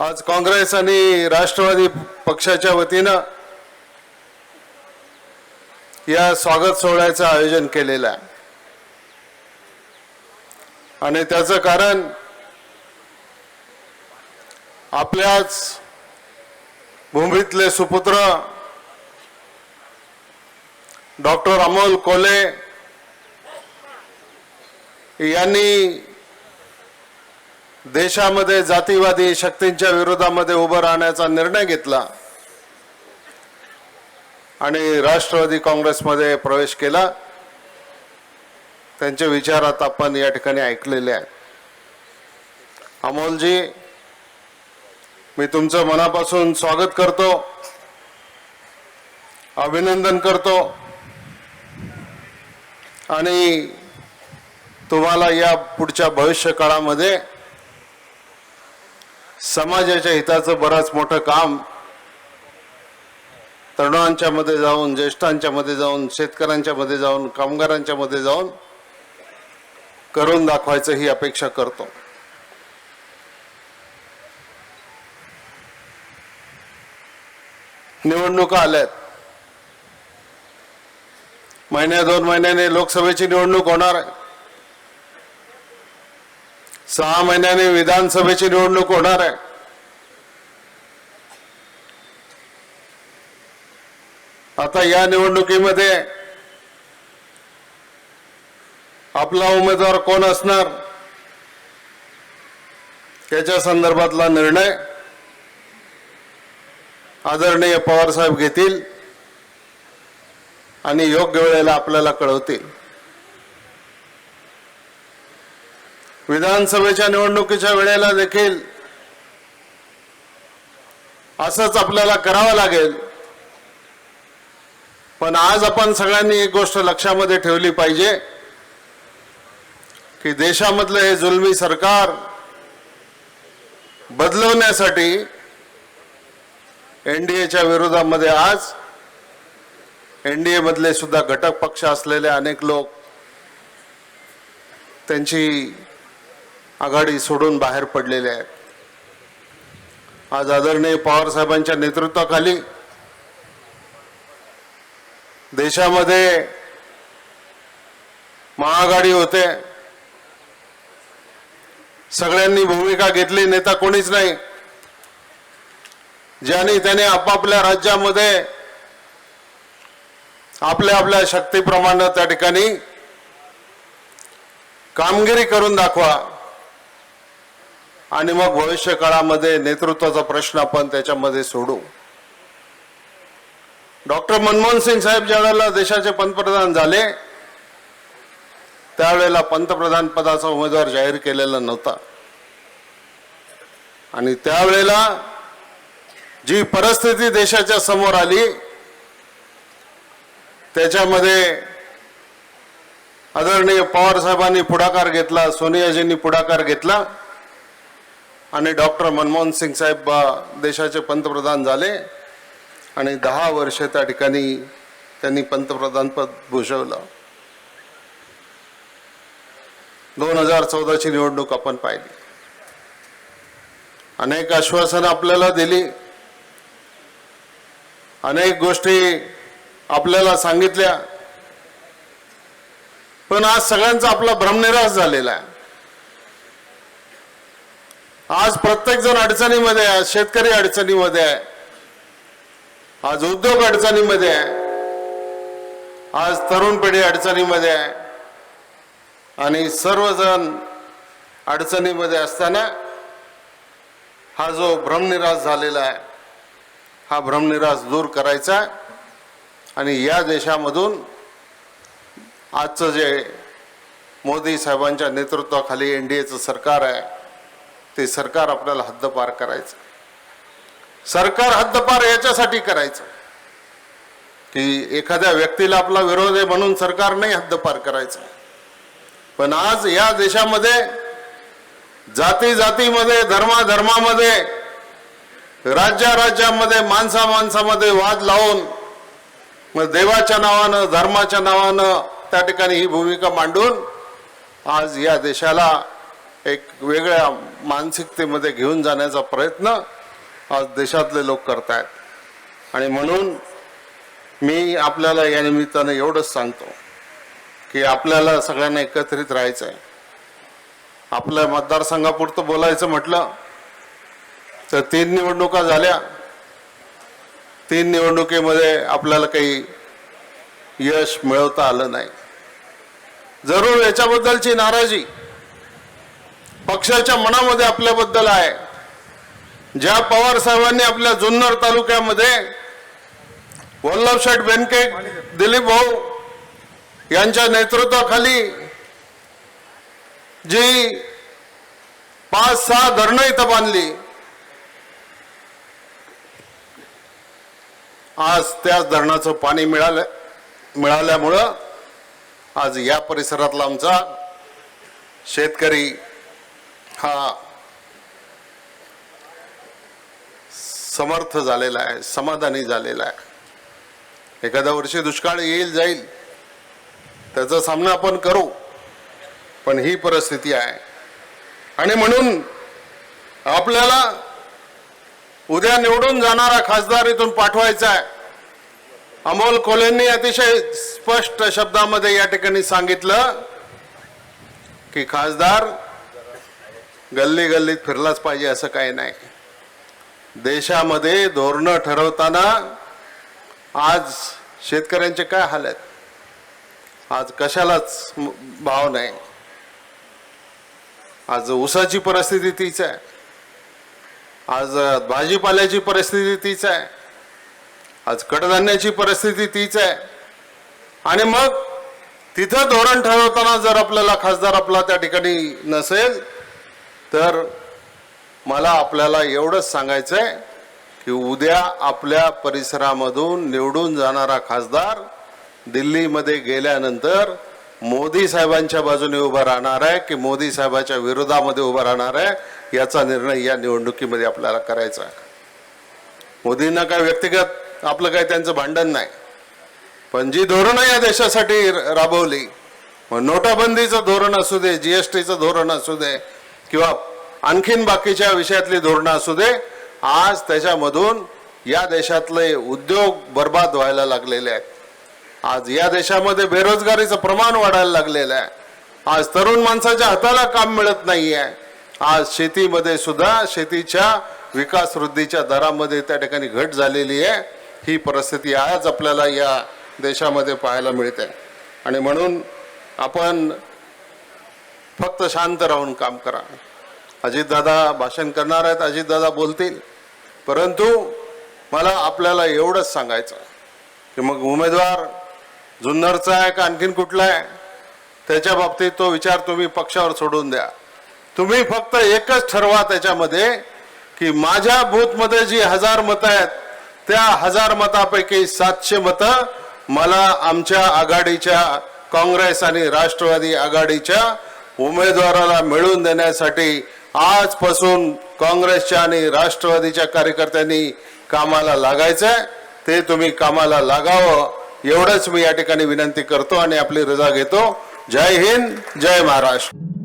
आज काँग्रेस आणि राष्ट्रवादी पक्षाच्या वतीनं या स्वागत सोहळ्याचं आयोजन केलेलं आहे. आणि त्याचं कारण आपल्याच भूमीतले सुपुत्र डॉक्टर अमोल कोले यांनी देशामध्ये जातीवादी शक्तींच्या विरोधामध्ये उभं राहण्याचा निर्णय घेतला. आणि राष्ट्रवादी काँग्रेसमध्ये प्रवेश केला. त्यांचे विचार आता आपण या ठिकाणी ऐकलेले आहेत. अमोलजी मी तुमचं मनापासून स्वागत करतो. अभिनंदन करतो. आणि तुम्हाला या पुढच्या भविष्य काळामध्ये समाजाच्या हिताचं बरंच मोठं काम तरुणांच्या मध्ये जाऊन ज्येष्ठांच्या मध्ये जाऊन शेतकऱ्यांच्या मध्ये जाऊन कामगारांच्या मध्ये जाऊन करून दाखवायचं ही अपेक्षा करतो. निवडणुका आल्यात. महिन्या दोन महिन्याने लोकसभेची निवडणूक होणार आहे. सहा महिन्याने विधानसभेची निवडणूक होणार आहे. आता या निवडणुकीमध्ये आपला उमेदवार कोण असणार? त्याच्या संदर्भातला निर्णय आदरणीय पवार साहेब घेतील आणि योग्य वेळेला आपल्याला कळवतील. विधानसभेच्या निवडणुकीच्या वेळेला देखील असंच आपल्याला करावं लागेल. पण आज आपण सगळ्यांनी एक गोष्ट लक्षामध्ये ठेवली पाहिजे की देशामधलं हे जुलमी सरकार बदलवण्यासाठी एनडीएच्या विरोधामध्ये आज एनडीए मधले सुद्धा घटक पक्ष असलेले अनेक लोक त्यांची आघाडी सोडून बाहेर पडलेले आहेत. आज आदरणीय पवार साहेबांच्या नेतृत्वाखाली देशामध्ये महाआघाडी होते. सगळ्यांनी भूमिका घेतली नेता कोणीच नाही. ज्याने त्याने आपापल्या राज्यामध्ये आपल्या आपल्या शक्तीप्रमाणे त्या ठिकाणी कामगिरी करून दाखवा. आणि मग भविष्य काळामध्ये नेतृत्वाचा प्रश्न आपण त्याच्यामध्ये सोडू. डॉक्टर मनमोहन सिंग साहेब ज्यावेळेला देशाचे पंतप्रधान झाले त्यावेळेला पंतप्रधान पदाचा उमेदवार जाहीर केलेला नव्हता. आणि त्यावेळेला जी परिस्थिती देशाच्या समोर आली त्याच्यामध्ये आदरणीय पवार साहेबांनी पुढाकार घेतला सोनियाजींनी पुढाकार घेतला आणि डॉक्टर मनमोहन सिंग साहेब देशाचे पंतप्रधान झाले. आणि दहा वर्षे त्या ठिकाणी त्यांनी पंतप्रधानपद भूषवलं. दोन हजार चौदाची निवडणूक आपण पाहिली. अनेक आश्वासनं आपल्याला दिली. अनेक गोष्टी आपल्याला सांगितल्या. पण आज सगळ्यांचा आपला भ्रमनिराश झालेला आहे. आज प्रत्येक जण अडचणीमध्ये आहे. शेतकरी अडचणीमध्ये आहे. आज उद्योग अडचणीमध्ये आहे. आज तरुण पिढी अडचणीमध्ये आहे. आणि सर्वजण अडचणीमध्ये असताना हा जो भ्रमनिराश झालेला आहे हा भ्रमनिराश दूर करायचा आणि या देशामधून आजचं जे मोदी साहेबांच्या नेतृत्वाखाली एन डी एचं सरकार आहे ते सरकार आपल्याला हद्दपार करायचं. सरकार हद्दपार याच्यासाठी करायचं. की एखाद्या व्यक्तीला आपला विरोध आहे म्हणून सरकार नाही हद्दपार करायचं. पण आज या देशामध्ये जाती जातीमध्ये धर्मा धर्मामध्ये राज्या राज्यामध्ये माणसा माणसामध्ये वाद लावून मग देवाच्या नावानं धर्माच्या नावानं त्या ठिकाणी ही भूमिका मांडून आज या देशाला एक वेगळ्या मानसिकतेमध्ये घेऊन जाण्याचा प्रयत्न आज देशातले लोक करतायत. आणि म्हणून मी आपल्याला या निमित्तानं एवढंच सांगतो की आपल्याला सगळ्यांना एकत्रित राहायचं आहे आपल्या मतदारसंघापुरतं बोलायचं म्हटलं तर तीन निवडणुका झाल्या. तीन निवडणुकीमध्ये आपल्याला काही यश मिळवता आलं नाही. जरूर याच्याबद्दलची नाराजी पक्षाच्या मनामध्ये आपल्याबद्दल आहे. ज्या पवार साहेबांनी आपल्या जुन्नर तालुक्यामध्ये वल्लभशेठ बेनके दिलीप भाऊ यांच्या नेतृत्वाखाली जी पाच सहा धरणं इथं बांधली. आज त्याच धरणाचं पाणी मिळालं मिळाल्यामुळं आज या परिसरातला आमचा शेतकरी हा समर्थ झालेला आहे समाधानी झालेला आहे. एखाद्या वर्षी दुष्काळ येईल जाईल. त्याचा सामना आपण करू पण ही परिस्थिती आहे. आणि म्हणून आपल्याला उद्या निवडून जाणारा खासदार इथून पाठवायचा आहे. अमोल कोलेंनी अतिशय स्पष्ट शब्दामध्ये या ठिकाणी सांगितलं की खासदार गल्ली गल्लीत फिरलाच पाहिजे असं काही नाही. देशामध्ये धोरणं ठरवताना आज शेतकऱ्यांचे काय हाल आहेत? आज कशालाच भाव नाही. आज ऊसाची परिस्थिती तीच आहे. आज भाजीपाल्याची परिस्थिती तीच आहे. आज कडधान्याची परिस्थिती तीच आहे. आणि मग तिथं धोरण ठरवताना जर आपल्याला खासदार आपला त्या ठिकाणी नसेल तर मला आपल्याला एवढंच सांगायचं आहे की उद्या आपल्या परिसरामधून निवडून जाणारा खासदार दिल्लीमध्ये गेल्यानंतर मोदी साहेबांच्या बाजूने उभा राहणार आहे की मोदी साहेबाच्या विरोधामध्ये उभा राहणार आहे याचा निर्णय या निवडणुकीमध्ये आपल्याला करायचा आहे. मोदींना काय व्यक्तिगत आपलं काय त्यांचं भांडण नाही. पण जी धोरणं या देशासाठी राबवली मग नोटाबंदीचं धोरण असू दे जीएसटीचं धोरण असू दे किंवा आणखीन बाकीच्या विषयातली धोरणं असू दे आज त्याच्यामधून या देशातले उद्योग बर्बाद व्हायला लागलेले आहेत. आज या देशामध्ये बेरोजगारीचं प्रमाण वाढायला लागलेलं आहे. आज तरुण माणसाच्या हाताला काम मिळत नाही आहे आज शेतीमध्ये सुद्धा शेतीच्या विकास वृद्धीच्या दरामध्ये त्या ठिकाणी घट झालेली आहे. ही परिस्थिती आज आपल्याला या देशामध्ये पाहायला मिळते. आणि म्हणून आपण फक्त शांत राहून काम करा. अजितदादा भाषण करणार आहेत अजितदादा बोलतील. परंतु मला आपल्याला एवढंच सांगायचं की मग उमेदवार जुन्नरचा आहे का आणखीन कुठला आहे? त्याच्या बाबतीत तो विचार तुम्ही पक्षावर सोडून द्या. तुम्ही फक्त एकच ठरवा त्याच्यामध्ये की माझ्या बूथमध्ये जी हजार मतं आहेत त्या हजार मतापैकी सातशे मतं मला आमच्या आघाडीच्या काँग्रेस आणि राष्ट्रवादी आघाडीच्या उमेदवाराला मिळवून देण्यासाठी आजपासून काँग्रेसच्या आणि राष्ट्रवादीच्या कार्यकर्त्यांनी कामाला लागायचंय. ते तुम्ही कामाला लागावं एवढंच मी या ठिकाणी विनंती करतो आणि आपली रजा घेतो. जय हिंद जय महाराष्ट्र.